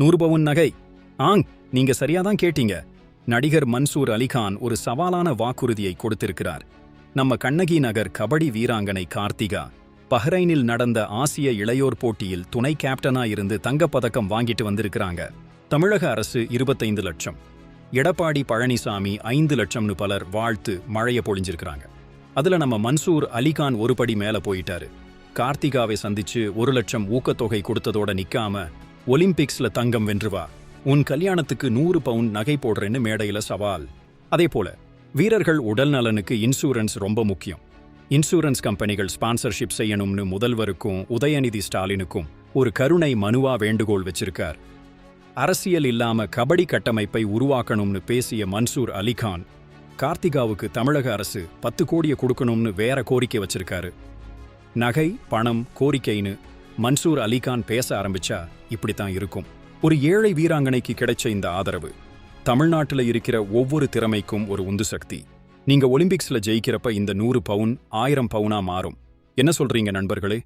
நூறு பவுன் நகை. ஆங் நீங்க சரியாதான் கேட்டீங்க. நடிகர் மன்சூர் அலிகான் ஒரு சவாலான வாக்குறுதியை கொடுத்திருக்கிறார். நம்ம கண்ணகி நகர் கபடி வீராங்கனை கார்த்திகா. பஹ்ரைனில் நடந்த ஆசிய இளையோர் போட்டியில் துணை கேப்டனா இருந்து தங்கப்பதக்கம் வாங்கிட்டு வந்திருக்கிறாங்க. தமிழக அரசு இருபத்தைந்து லட்சம். எடப்பாடி பழனிசாமி ஐந்து லட்சம்னு பலர் வாழ்த்து மழைய பொழிஞ்சிருக்கிறாங்க. அதுல நம்ம மன்சூர் அலிகான் ஒரு படி மேல போயிட்டாரு. கார்த்திகாவை சந்திச்சு ஒரு லட்சம் ஊக்கத்தொகை கொடுத்ததோட நிக்காம ஒலிம்பிக்ஸில் தங்கம் வென்று வா உன் கல்யாணத்துக்கு நூறு பவுன் நகை போடுறேன்னு மேடையில் சவால். அதே போல வீரர்கள் உடல் நலனுக்கு இன்சூரன்ஸ் ரொம்ப முக்கியம். இன்சூரன்ஸ் கம்பெனிகள் ஸ்பான்சர்ஷிப் செய்யணும்னு முதல்வருக்கும் உதயநிதி ஸ்டாலினுக்கும் ஒரு கருணை மனுவா வேண்டுகோள் வச்சிருக்கார். அரசியல் இல்லாம கபடி கட்டமைப்பை உருவாக்கணும்னு பேசிய மன்சூர் அலிகான் கார்த்திகாவுக்கு தமிழக அரசு பத்து கோடியை கொடுக்கணும்னு வேற கோரிக்கை வச்சிருக்காரு. நகை பணம் கோரிக்கைன்னு மன்சூர் அலிகான் பேச ஆரம்பிச்சா இப்படித்தான் இருக்கும். ஒரு ஏழை வீராங்கனைக்கு கிடைச்ச இந்த ஆதரவு தமிழ்நாட்டுல இருக்கிற ஒவ்வொரு திறமைக்கும் ஒரு உந்து சக்தி. நீங்க ஒலிம்பிக்ஸ்ல ஜெயிக்கிறப்ப இந்த நூறு பவுன் ஆயிரம் பவுனா மாறும். என்ன சொல்றீங்க நண்பர்களே?